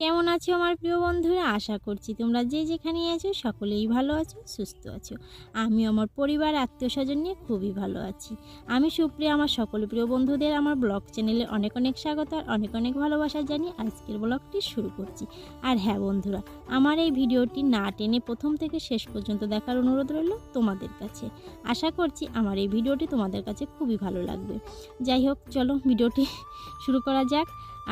কেমন আছো আমার প্রিয় বন্ধুরা? আশা করছি তোমরা যে যেখানে আছো সকলেই ভালো আছো, সুস্থ আছো। আমি আমার পরিবার, আত্মীয় স্বজন নিয়ে খুবই ভালো আছি। আমি সুপ্রিয়া, আমার সকল প্রিয় বন্ধুদের আমার ব্লগ চ্যানেলে অনেক অনেক স্বাগত আর অনেক অনেক ভালোবাসা জানি আজকের ব্লগটি শুরু করছি। আর হ্যাঁ বন্ধুরা, আমার এই ভিডিওটি না টেনে প্রথম থেকে শেষ পর্যন্ত দেখার অনুরোধ রইল তোমাদের কাছে। আশা করছি আমার এই ভিডিওটি তোমাদের কাছে খুবই ভালো লাগবে। যাই হোক, চলো ভিডিওটি শুরু করা যাক।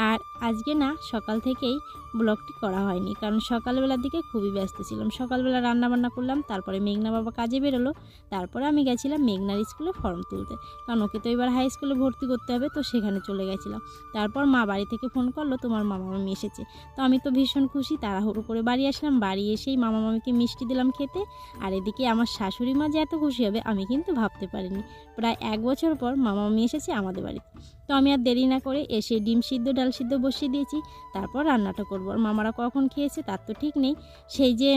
আর আজকে না সকাল থেকেই ব্লগটি করা হয়নি, কারণ সকালবেলার দিকে খুবই ব্যস্ত ছিলাম। সকালবেলা রান্না বান্না করলাম, তারপরে মেঘনা বাবা কাজে বেরোলো, তারপরে আমি গেছিলাম মেঘনার স্কুলে ফর্ম তুলতে। কারণ ওকে তো এবার হাই স্কুলে ভর্তি করতে হবে, তো সেখানে চলে গেছিলাম। তারপর মা বাড়ি থেকে ফোন করল, তোমার মামা মামি এসেছে। তো আমি তো ভীষণ খুশি, তাড়াহুড়ো করে বাড়ি আসলাম, বাড়ি এসেই মামা মামিকে মিষ্টি দিলাম খেতে। আর এদিকে আমার শাশুড়ি মা যে এত খুশি হবে, আমি কিন্তু ভাবতে পারিনি। প্রায় এক বছর পর মামা মামি এসেছে আমাদের বাড়িতে। তো আমি আর দেরি না করে এসে ডিম সিদ্ধ ডাল সিদ্ধ বসিয়ে দিয়েছি, তারপর রান্নাটা করব। আর মামারা কখন খেয়েছে তার তো ঠিক নেই। সেই যে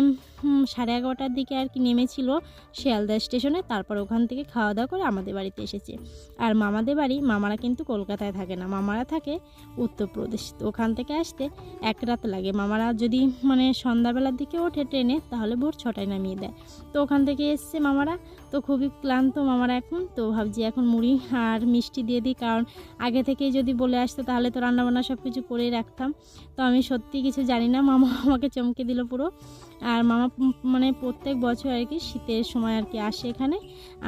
সাড়ে এগারোটার দিকে আর কি নেমেছিল শিয়ালদা স্টেশনে, তারপর ওখান থেকে খাওয়া দাওয়া করে আমাদের বাড়িতে এসেছে। আর মামাদের বাড়ি, মামারা কিন্তু কলকাতায় থাকে না, মামারা থাকে উত্তরপ্রদেশ। তো ওখান থেকে আসতে এক রাত লাগে। মামারা যদি মানে সন্ধ্যাবেলার দিকে ওঠে ট্রেনে, তাহলে ভোর ছটায় নামিয়ে দেয়। তো ওখান থেকে এসছে মামারা তো খুবই ক্লান্ত মামারা এখন। তো ভাবছি এখন মুড়ি আর মিষ্টি দিয়ে দিই, কারণ আগে থেকেই যদি বলে আসতো তাহলে তো রান্নাবান্না সব কিছু করেই রাখতাম। তো আমি সত্যি কিছু জানি না, মামা আমাকে চমকে দিল পুরো। আর মামা মানে প্রত্যেক বছর আর কি শীতের সময় আর কি আসে এখানে।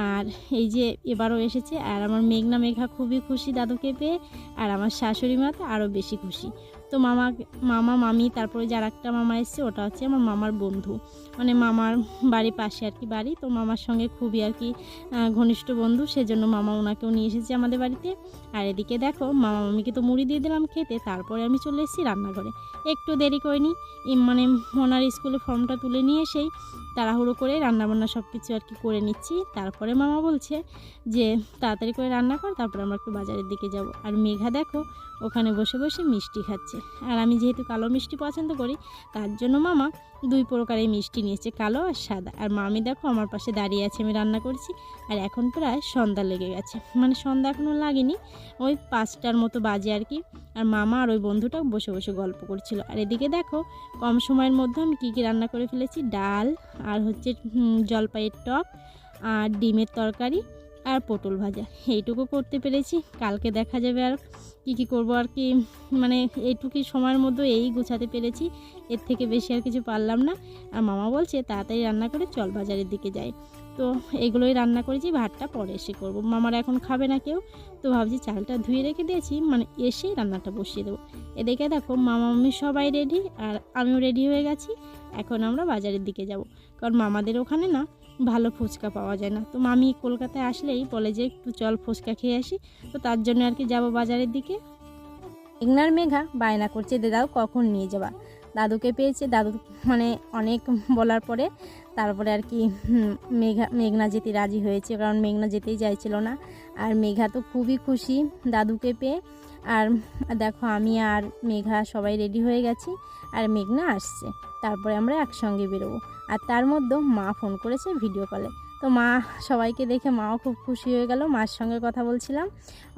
আর এই যে এবারও এসেছে, আর আমার মেঘনা মেঘা খুবই খুশি দাদুকে পেয়ে, আর আমার শাশুড়ি মা আরও বেশি খুশি। তো মামা মামা, মামি, তারপরে যার একটা মামা এসছে, ওটা হচ্ছে আমার মামার বন্ধু। মানে মামার বাড়ির পাশে আর কি বাড়ি, তো মামার সঙ্গে খুবই আর কি ঘনিষ্ঠ বন্ধু, সেজন্য মামা ওনাকেও নিয়ে এসেছে আমাদের বাড়িতে। আর এদিকে দেখো, মামা মামিকে তো মুড়ি দিয়ে দিলাম খেতে, তারপরে আমি চলে এসেছি রান্নাঘরে। একটু দেরি করিনি মানে ওনার স্কুলে ফর্মটা তুলে নিয়ে এসেই তাড়াহুড়ো করে রান্নাবান্না সব কিছু আর কি করে নিচ্ছি। তারপরে মামা বলছে যে, তাড়াতাড়ি করে রান্না কর, তারপরে আমরা একটু বাজারের দিকে যাব। আর মেঘা দেখো, ওখানে বসে বসে মিষ্টি খাচ্ছে। আর আমি যেহেতু কালো মিষ্টি পছন্দ করি, তার জন্য মামা দুই প্রকারের মিষ্টি নিয়েছে, কালো আর সাদা। আর মামি দেখো আমার পাশে দাঁড়িয়ে আছে, আমি রান্না করছি, আর এখন প্রায় সন্ধ্যা লেগে গেছে। মানে সন্ধ্যা এখনও লাগেনি, ওই পাঁচটার মতো বাজে আর কি। আর মামা আর ওই বন্ধুটা বসে বসে গল্প করছিল। আর এদিকে দেখো, কম সময়ের মধ্যে আমি কী কী রান্না করে ফেলেছি, ডাল আর হচ্ছে জলপাইয়ের টক আর ডিমের তরকারি আর পটল ভাজা। এইটুকু করতে পেরেছি, কালকে দেখা যাবে আর কী কী করব আর কি মানে এইটুকুই সময়ের মধ্যে এই গুছাতে পেরেছি, এর থেকে বেশি আর কিছু পারলাম না। আর মামা বলছে, তাড়াতাড়ি রান্না করে চল বাজারের দিকে যাই। তো এগুলোই রান্না করেছি, ভাতটা পরে এসে করব। মামারা এখন খাবে না কেউ, তো ভাবছি চালটা ধুয়ে রেখে দিয়েছি মানে এসেই রান্নাটা বসিয়ে দেবো। এদিকে দেখো, মামা মামি সবাই রেডি, আর আমিও রেডি হয়ে গেছি, এখন আমরা বাজারের দিকে যাব। কারণ মামাদের ওখানে না ভালো ফুচকা পাওয়া যায় না। তো মামি কলকাতায় আসলেই বলে যে, একটু চল ফুচকা খেয়ে আসি। তো তার জন্য আর কি যাব বাজারের দিকে। মেঘনার মেঘা বায়না করছে, দে দাদু, কখন নিয়ে যাবা? দাদুকে পেয়েছে, দাদু মানে অনেক বলার পরে তারপরে আর কি মেঘা, মেঘনা যেতে রাজি হয়েছে, কারণ মেঘনা যেতেই চাইছিল না। আর মেঘা তো খুবই খুশি দাদুকে পেয়ে। আর দেখো, আমি আর মেঘা সবাই রেডি হয়ে গেছি, আর মেঘনা আসছে। তারপরে আমরা একসঙ্গে বেরোবো। আর তার মধ্যেও মা ফোন করেছে ভিডিও কলে তো মা সবাইকে দেখে মাও খুব খুশি হয়ে গেল। মার সঙ্গে কথা বলছিলাম।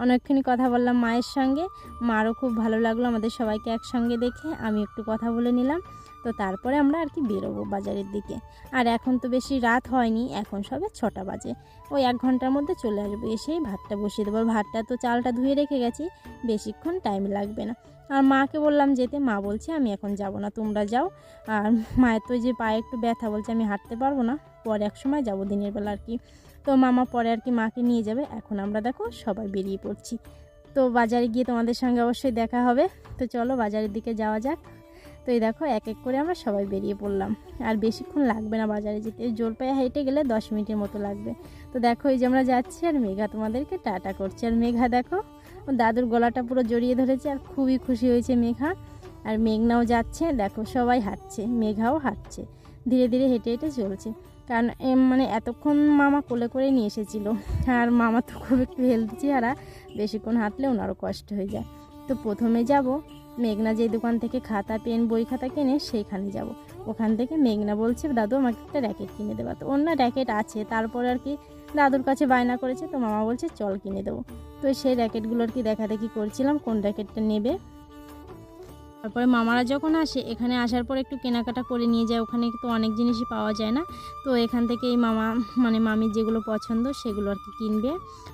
অনেকক্ষণই কথা বললাম মায়ের সঙ্গে। মারও খুব ভালো লাগল আমাদের সবাইকে একসঙ্গে দেখে। আমি একটু কথা বলে নিলাম। তো তারপরে আমরা আর কি বেরোবো বাজারের দিকে। আর এখন তো বেশি রাত হয়নি, এখন সবে ছটা বাজে। ওই এক ঘণ্টার মধ্যে চলে আসব, এসেই ভাতটা বসিয়ে দেবো। ভাতটা তো চালটা ধুয়ে রেখে গেছি, বেশিক্ষণ টাইম লাগবে না। আর মাকে বললাম যেতে, মা বলছে আমি এখন যাব না, তোমরা যাও। আর মায়ের তো যে পায়ে একটু ব্যথা, বলছে আমি হাঁটতে পারব না। পরে এক সময় যাব দিনের বেলা আর কি তো মামা পরে আর কি মাকে নিয়ে যাবে। এখন আমরা দেখো সবাই বেরিয়ে পড়ছি। তো বাজারে গিয়ে তোমাদের সঙ্গে অবশ্যই দেখা হবে। তো চলো বাজারের দিকে যাওয়া যাক। তো এই দেখো এক এক করে আমরা সবাই বেরিয়ে পড়লাম। আর বেশিক্ষণ লাগবে না বাজারে যেতে। জলপাইয়ে হেঁটে গেলে দশ মিনিটের মতো লাগবে। তো দেখো এই যে আমরা যাচ্ছি আর মেঘা তোমাদেরকে টাটা করছে। আর মেঘা দেখো দাদুর গলাটা পুরো জড়িয়ে ধরেছে আর খুবই খুশি হয়েছে মেঘা। আর মেঘনাও যাচ্ছে, দেখো সবাই হাঁটছে, মেঘাও হাঁটছে। ধীরে ধীরে হেঁটে হেঁটে চলছে। কারণ মানে এতক্ষণ মামা কোলে করে নিয়ে এসেছিল। আর মামা তো খুব একটু হেলদি চেহারা, বেশিক্ষণ হাঁটলে ওনারও কষ্ট হয়ে যায়। তো প্রথমে যাব, মেঘনা যে দোকান থেকে খাতা, পেন, বই খাতা কেনে সেইখানে যাব। ওখান থেকে মেঘনা বলছে, দাদু, আমাকে একটা র্যাকেট কিনে দেবা। তো অন্য র্যাকেট আছে। তারপর আর কি দাদুর কাছে বায়না করেছে। তো মামা বলছে, চল কিনে দেবো। তো সেই র্যাকেটগুলো আর কি দেখা দেখি করছিলাম, কোন র্যাকেটটা নেবে। তারপরে মামারা যখন আসে, এখানে আসার পর একটু কেনাকাটা করে নিয়ে যায়। ওখানে তো অনেক জিনিসই পাওয়া যায় না। তো এখান থেকে এই মামা মানে মামি যেগুলো পছন্দ সেগুলো আর কি কিনবে।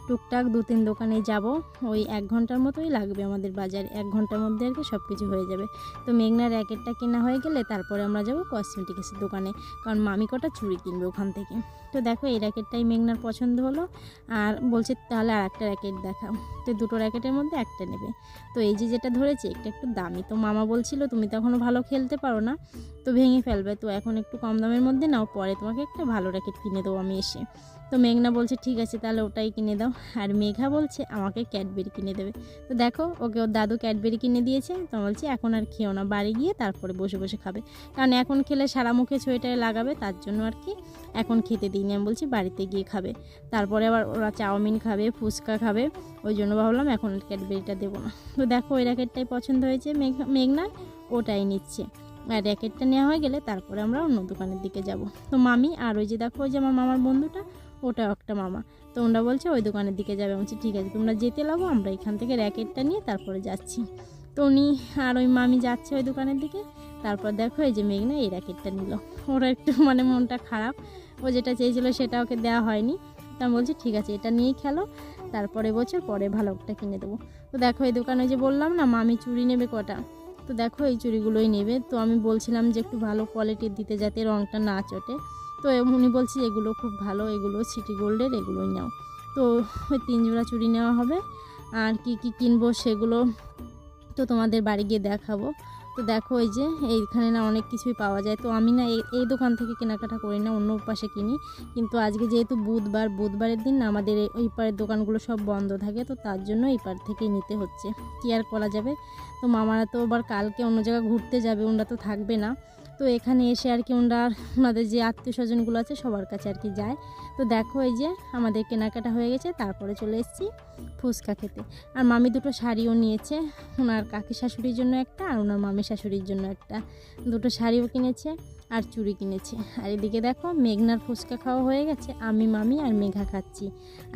টুকটাক দু তিন দোকানে যাব। ওই এক ঘণ্টার মতোই লাগবে আমাদের বাজার। এক ঘণ্টার মধ্যে আর কি সব কিছু হয়ে যাবে। তো মেঘনার র্যাকেটটা কেনা হয়ে গেলে তারপরে আমরা যাব কসমেটিক্সের দোকানে। কারণ মামি কটা চুড়ি কিনবে ওখান থেকে। তো দেখো এই র্যাকেটটাই মেঘনার পছন্দ হলো। আর বলছে তাহলে আর একটা র্যাকেট দেখাও। তো দুটো র্যাকেটের মধ্যে একটা নেবে। তো এই যে যেটা ধরেছে একটা একটু দামি। তো মামা বলছিল, তুমি তো এখনও ভালো খেলতে পারো না, তো ভেঙে ফেলবে। তো এখন একটু কম দামের মধ্যে নাও, পরে তোমাকে একটা ভালো র্যাকেট কিনে দেবো আমি এসে। তো মেঘনা বলছে, ঠিক আছে, তাহলে ওটাই কিনে দাও। আর মেঘা বলছে, আমাকে ক্যাডবেরি কিনে দেবে। তো দেখো, ওকে ওর দাদু ক্যাডবেরি কিনে দিয়েছে। তো বলছি, এখন আর খেও না, বাড়ি গিয়ে তারপরে বসে বসে খাবে। কারণ এখন খেলে সারা মুখে সোয়েটারে লাগাবে, তার জন্য আর কি এখন খেতে দিইনি। আমি বলছি, বাড়িতে গিয়ে খাবে। তারপরে আবার ওরা চাউমিন খাবে, ফুচকা খাবে, ওই জন্য ভাবলাম এখন ক্যাডবেরিটা দেবো না। তো দেখো, ওই র্যাকেটটাই পছন্দ হয়েছে মেঘ মেঘনা ওটাই নিচ্ছে। আর র্যাকেটটা নেওয়া হয়ে গেলে তারপরে আমরা অন্য দোকানের দিকে যাব। তো মামি আর ওই যে দেখো, ওই যে আমার মামার বন্ধুটা ওটাও একটা মামা। তো ওরা বলছে, ওই দোকানের দিকে যাবে। বলছি, ঠিক আছে, তোমরা যেতে লাগো, আমরা এখান থেকে র্যাকেটটা নিয়ে তারপরে যাচ্ছি। তো উনি আর ওই মামি যাচ্ছে ওই দোকানের দিকে। তারপর দেখো এই যে মেঘনা এই র্যাকেটটা নিল। ওরা একটু মানে মনটা খারাপ। ও যেটা চেয়েছিলো সেটা ওকে দেওয়া হয়নি। তা আমি বলছি, ঠিক আছে, এটা নিয়েই খেলো। তারপরে বছর পরে ভালো একটা কিনে দেবো। তো দেখো এই দোকানে যে বললাম না, মামি চুড়ি নেবে কটা। তো দেখো এই চুড়িগুলোই নেবে। তো আমি বলছিলাম যে একটু ভালো কোয়ালিটির দিতে যাতে রঙটা না চটে। তো উনি বলছে, এগুলো খুব ভালো, এগুলো সিটি গোল্ডের, এগুলোই নাও। তো ওই তিন জোড়া চুড়ি নেওয়া হবে। আর কি কি কিনবো সেগুলো তো তোমাদের বাড়ি গিয়ে দেখাবো। তো দেখো এই যে, এইখানে না অনেক কিছুই পাওয়া যায়। তো আমি না এই দোকান থেকে কেনাকাটা করি না, অন্য পাশে কিনি। কিন্তু আজকে যেহেতু বুধবার, বুধবারের দিন না আমাদের ওই পারের দোকানগুলো সব বন্ধ থাকে, তো তার জন্য এই পার থেকেই নিতে হচ্ছে। কি আর করা যাবে? তো মামারা তো আবার কালকে অন্য জায়গায় ঘুরতে যাবে, ওনারা তো থাকবে না। তো এখানে এসে আর কি ওনারা, ওনাদের যে আত্মীয় স্বজনগুলো আছে সবার কাছে আর কি যায়। তো দেখো এই যে আমাদের কেনাকাটা হয়ে গেছে, তারপরে চলে এসেছি ফুচকা খেতে। আর মামি দুটো শাড়িও নিয়েছে, ওনার কাকি শাশুড়ির জন্য একটা আর ওনার মামি শাশুড়ির জন্য একটা। দুটো শাড়িও কিনেছে আর চুড়ি কিনেছে। আর এদিকে দেখো মেঘনার ফুচকা খাওয়া হয়ে গেছে, আমি, মামি আর মেঘা খাচ্ছি।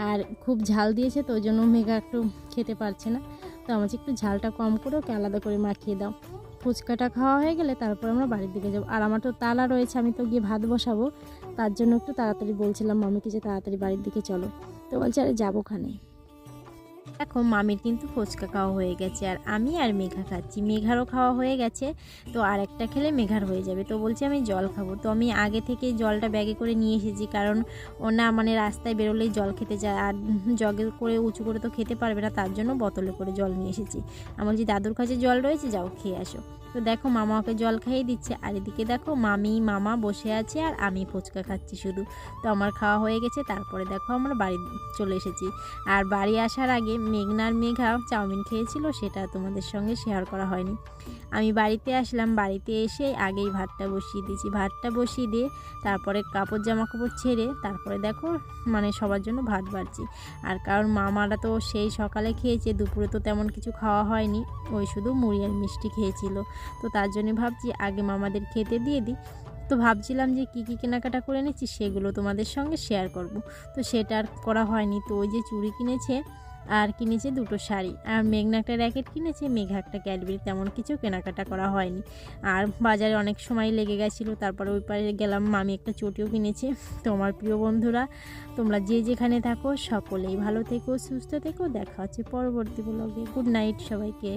আর খুব ঝাল দিয়েছে, তো ওই জন্য মেঘা একটু খেতে পারছে না। তো আমার একটু ঝালটা কম করে ওকে আলাদা করে মাখিয়ে দাও। ফুচকাটা খাওয়া হয়ে গেলে তারপর আমরা বাড়ির দিকে যাব। আর আমার তো তালা রয়েছে, আমি তো গিয়ে ভাত বসাবো। তার জন্য একটু তাড়াতাড়ি বলছিলাম মামিকে যে তাড়াতাড়ি বাড়ির দিকে চলো। তো বলছে, আরে, যাব খানে দেখো, মামির কিন্তু ফুচকা খাওয়া হয়ে গেছে আর আমি আর মেঘা খাচ্ছি। মেঘারও খাওয়া হয়ে গেছে, তো আর একটা খেলে মেঘার হয়ে যাবে। তো বলছি আমি জল খাব। তো আমি আগে থেকে জলটা ব্যাগে করে নিয়ে এসেছি কারণ ও না মানে রাস্তায় বেরোলেই জল খেতে যায় আর জগে করে উঁচু করে তো খেতে পারবে না, তার জন্য বোতলে করে জল নিয়ে এসেছি। আমি বলছি, দাদুর কাছে জল রয়েছে? যাও, খেয়ে আসো। তো দেখো মামা ওকে জল খাইয়ে দিচ্ছে, আর এদিকে দেখো মামি, মামা বসে আছে আর আমি ফুচকা খাচ্ছি শুধু। তো আমার খাওয়া হয়ে গেছে, তারপরে দেখো আমরা বাড়ি চলে এসেছি। আর বাড়ি আসার আগে মেঘনার মেঘা চাউমিন খেয়েছিল, সেটা তোমাদের সঙ্গে শেয়ার করা হয়নি। আমি বাড়িতে আসলাম, বাড়িতে এসে আগেই ভাতটা বসিয়ে দিয়েছি। ভাতটা বসিয়ে দিয়ে তারপরে কাপড় জামা কাপড় ছেড়ে তারপরে দেখো মানে সবার জন্য ভাত বাড়ছি। আর কারণ মামারা তো সেই সকালে খেয়েছে, দুপুরে তো তেমন কিছু খাওয়া হয়নি, ওই শুধু মুড়ি আর মিষ্টি খেয়েছিল। তো তার জন্য ভাবছি আগে মামাদের খেতে দিয়ে দিই। তো ভাবছিলাম যে কী কী কেনাকাটা করে নিচ্ছি সেগুলো তোমাদের সঙ্গে শেয়ার করব। তো সেটা আর করা হয়নি। তো ওই যে চুড়ি কিনেছে আর কিনেছে দুটো শাড়ি। আর মেঘনা একটা র্যাকেট কিনেছে, মেঘা একটা ক্যাডবেরি তেমন কিছু কেনাকাটা করা হয়নি। আর বাজারে অনেক সময় লেগে গেছিল, তারপরে ওই পারে গেলাম, মামি একটা চটিও কিনেছে। তোমার প্রিয় বন্ধুরা, তোমরা যে যেখানে থাকো, সকলেই ভালো থেকো, সুস্থ থেকো। দেখা হচ্ছে পরবর্তী ব্লগে গুড নাইট সবাইকে।